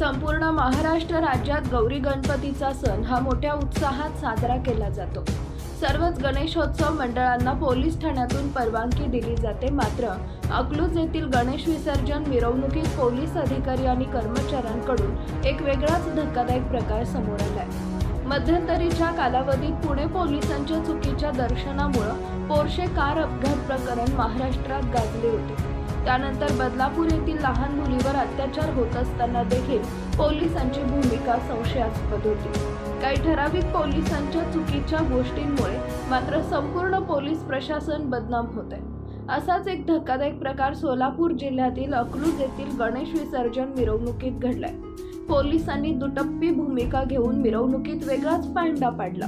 संपूर्ण महाराष्ट्र राज्यात गौरी गणपतीचा सण हा मोठ्या उत्साहात साजरा केला जातो. सर्वच गणेशोत्सव मंडळांना पोलीस ठाण्यातून परवानगी दिली जाते मात्र अकलूज येथील गणेश विसर्जन मिरवणुकीत पोलीस अधिकारी आणि कर्मचाऱ्यांकडून एक वेगळाच धक्कादायक प्रकार समोर आलाय. मध्यंतरीच्या कालावधीत पुणे पोलिसांच्या चुकीच्या दर्शनामुळं पोर्शे कार अपघात प्रकरण महाराष्ट्रात गाजले होते. त्यानंतर बदलापूर येथील लहान मुलीवर अत्याचार होत असताना देखील पोलिसांची भूमिका संशयास्पद होती. काही ठराविक पोलिसांच्या चुकीच्या गोष्टींमुळे मात्र संपूर्ण पोलीस प्रशासन बदनाम होत आहे असाच एक धक्कादायक प्रकार सोलापूर जिल्ह्यातील अकलूज येथील गणेश विसर्जन मिरवणुकीत घडलाय. पोलिसांनी दुटप्पी भूमिका घेऊन मिरवणुकीत वेगळाच पांडा पाडला.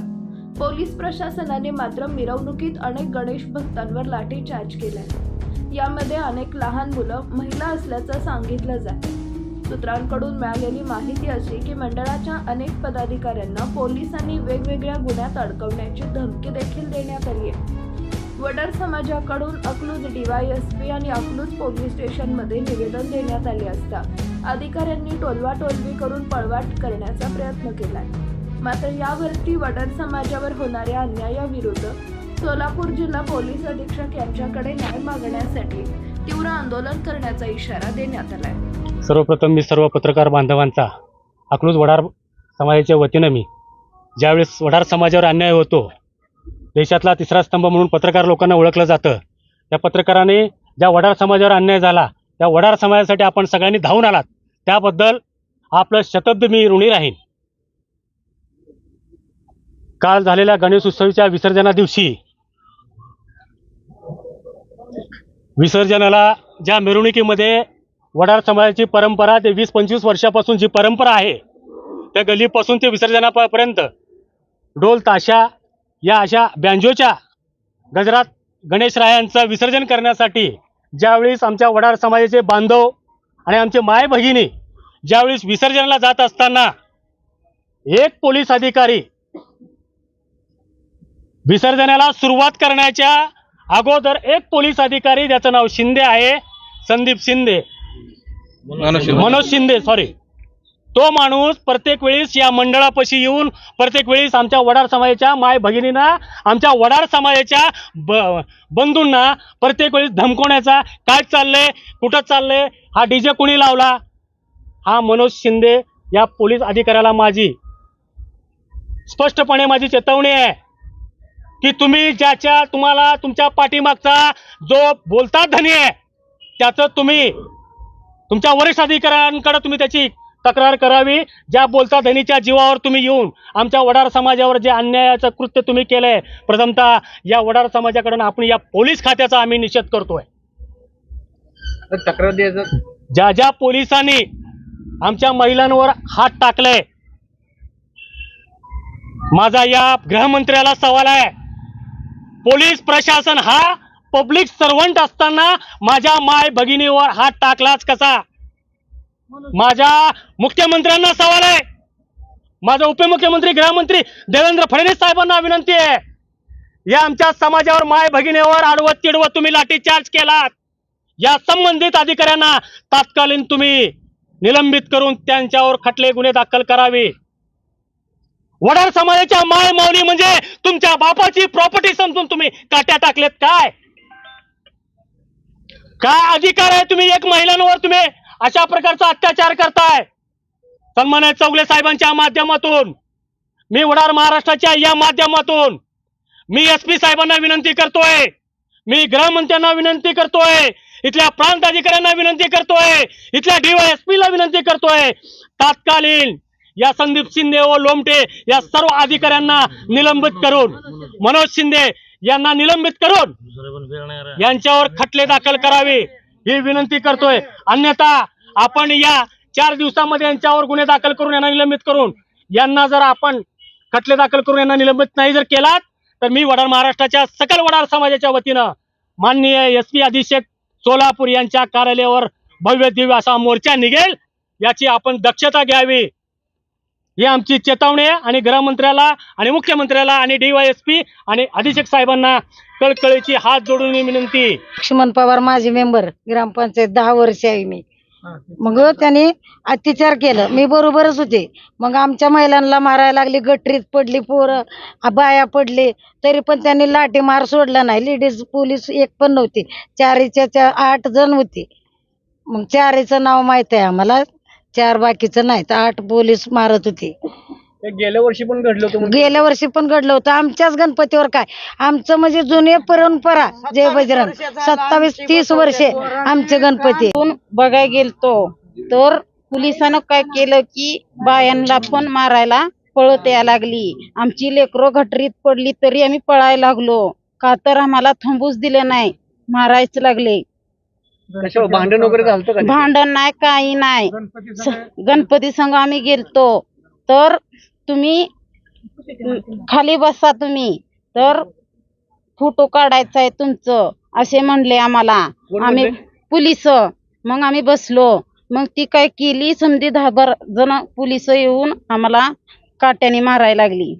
पोलीस प्रशासनाने मात्र मिरवणुकीत अनेक गणेश भक्तांवर लाठीचार्ज केलाय. यामध्ये अनेक लहान मुलं महिला असल्याचं सांगितलं जाते. सूत्रांकडून मिळालेली माहिती अशी की मंडळाच्या अनेक पदाधिकाऱ्यांना पोलिसांनी वेगवेगळ्या गुन्ह्यात अडकवण्याची धमकी देखील देण्यात आली आहे. वडर समाजाकडून अकलूज डीवायएसपी आणि अकलूज पोलीस स्टेशनमध्ये निवेदन देण्यात आले असता अधिकाऱ्यांनी टोलवाटोलवी करून पळवाट करण्याचा प्रयत्न केला मात्र यावरती वडर समाजावर होणाऱ्या अन्यायाविरुद्ध सोलापूर जिल्हा पोलीस अधीक्षक यांच्याकडे न्याय मागण्यासाठी तीव्र आंदोलन करण्याचा इशारा देण्यात आलाय. सर्वप्रथम मी सर्व पत्रकार बांधवांचा अकलूज वडार समाजाच्या वतीनं मी ज्यावेळेस वडार समाजावर अन्याय होतो देशातला तिसरा स्तंभ म्हणून पत्रकार लोकांना ओळखलं जातं त्या पत्रकाराने ज्या वडार समाजावर अन्याय झाला त्या वडार समाजासाठी आपण सगळ्यांनी धावून आलात. त्याबद्दल आपलं शतब्द मी ऋणी राहीन. काल झालेल्या गणेश उत्सवीच्या विसर्जना दिवशी विसर्जनाला ज्या मिरवणुकीमध्ये वडार समाजाची परंपरा ते वीस पंचवीस वर्षापासून जी परंपरा आहे त्या गल्लीपासून ते विसर्जनापर्यंत ढोल ताशा या अशा बँजोच्या गजरात गणेशरायांचं विसर्जन करण्यासाठी ज्यावेळेस आमच्या वडार समाजाचे बांधव आणि आमचे माय भगिनी ज्यावेळेस विसर्जनाला जात असताना एक पोलीस अधिकारी विसर्जनाला सुरुवात करण्याच्या अगोदर एक पोलीस अधिकारी ज्याचं नाव शिंदे आहे संदीप शिंदे. मनोज शिंदे. सॉरी तो माणूस प्रत्येक वेळेस या मंडळापाशी येऊन प्रत्येक वेळेस आमच्या वडार समाजाच्या माय भगिनींना आमच्या वडार समाजाच्या ब बंधूंना प्रत्येक वेळेस धमकवण्याचा काय चाललंय कुठं चाललंय हा डीजे कुणी लावला? हा मनोज शिंदे या पोलीस अधिकाऱ्याला माझी. स्पष्टपणे माझी चेतावणी आहे. की तुम्ही ज्याच्या तुम्हाला तुमच्या पाठीमागचा जो बोलता धनी आहे त्याचं तुम्ही तुमच्या वरिष्ठ अधिकाऱ्यांकडे तुम्ही त्याची तक्रार करावी. ज्या बोलता धनीच्या जीवावर तुम्ही येऊन आमच्या वडार समाजावर जे अन्यायाचं कृत्य तुम्ही केलंय प्रथमतः या वडार समाजाकडून आपण या पोलीस खात्याचा आम्ही निषेध करतोय. तक्रार द्यायचं. ज्या ज्या पोलिसांनी आमच्या महिलांवर हात टाकले माझा या गृहमंत्र्याला सवाल आहे. पोलीस प्रशासन हा पब्लिक सर्वंट असताना माझ्या माय भगिनीवर हात टाकलाच कसा? माझ्या मुख्यमंत्र्यांना सवाल आहे. माझा उपमुख्यमंत्री गृहमंत्री देवेंद्र फडणवीस साहेबांना विनंती आहे. या आमच्या समाजावर माय भगिनीवर आडवत तिडवत तुम्ही लाठीचार्ज केलात. या संबंधित अधिकाऱ्यांना तात्कालीन तुम्ही निलंबित करून त्यांच्यावर खटले गुन्हे दाखल करावे. वडार समाजाच्या माय मावणी म्हणजे तुमच्या बापाची प्रॉपर्टी समजून तुम्ही काट्या टाकलेत काय? काय अधिकार आहे तुम्ही एक महिलांवर तुम्ही अशा प्रकारचा अत्याचार करताय? सन्मान चौगले साहेबांच्या माध्यमातून मी वडार महाराष्ट्राच्या या माध्यमातून मी एस पी साहेबांना विनंती करतोय मी गृहमंत्र्यांना विनंती करतोय इथल्या प्रांत अधिकाऱ्यांना विनंती करतोय इथल्या डीवायएसपी ला विनंती करतोय तात्कालीन या संदीप शिंदे व लोमटे या सर्व अधिकाऱ्यांना निलंबित करून मनोज शिंदे यांना निलंबित करून यांच्यावर खटले दाखल करावे ही विनंती करतोय. अन्यथा आपण या चार दिवसामध्ये यांच्यावर गुन्हे दाखल करून यांना निलंबित करून यांना जर आपण खटले दाखल करून यांना निलंबित नाही जर केलात तर मी वडार महाराष्ट्राच्या सकल वडार समाजाच्या वतीनं माननीय एस पी अधीक्षक सोलापूर यांच्या कार्यालयावर भव्य दिव्य असा मोर्चा निघेल याची आपण दक्षता घ्यावी. ही आमची चेतावणी आहे आणि गृहमंत्र्याला आणि मुख्यमंत्र्याला आणि डीवायएसपी आणि अधीक्षक साहेबांना कळकळीची हात जोडून विनंती. लक्ष्मण पवार माझे मेंबर ग्रामपंचायत दहा वर्ष आहे मी. मग त्यांनी अत्याचार केलं. मी बरोबरच होते. मग आमच्या महिलांना मारायला लागली गटरीत पडली पोरं बाया पडली. तरी पण त्यांनी लाठी मार सोडला नाही. लेडीज पोलीस एक पण नव्हती. चारीच्या चार आठ जण होती. मग चारीचं नाव माहीत आहे आम्हाला. चार बाकीचं नाही तर आठ पोलीस मारत होती. हे गेल्या वर्षी पण घडलं होतं गेल्या वर्षी पण घडलं होतं. आमच्याच गणपतीवर काय? आमचं म्हणजे जुने परंपरा जय बजरंग. सत्तावीस तीस वर्षे आमचे गणपती. बघायला गेलतो तर पोलिसानं काय केलं की बायांना पण मारायला पळत यायला लागली. आमची लेकरं घटरीत पडली तरी आम्ही पळायला लागलो. का तर आम्हाला थांबूच दिले नाही मारायच लागले. भांडण वगैरे झालं का भांडण नाही काही नाही. गणपती संघ आम्ही गेलतो. तर तुम्ही खाली बसा तुम्ही. तर फोटो काढायचा आहे तुमचं असे म्हणले आम्हाला. आम्ही? पोलीस. मग आम्ही बसलो. मग ती काय केली? समधी दहा बारा जण पोलीस येऊन आम्हाला काट्याने मारायला लागली.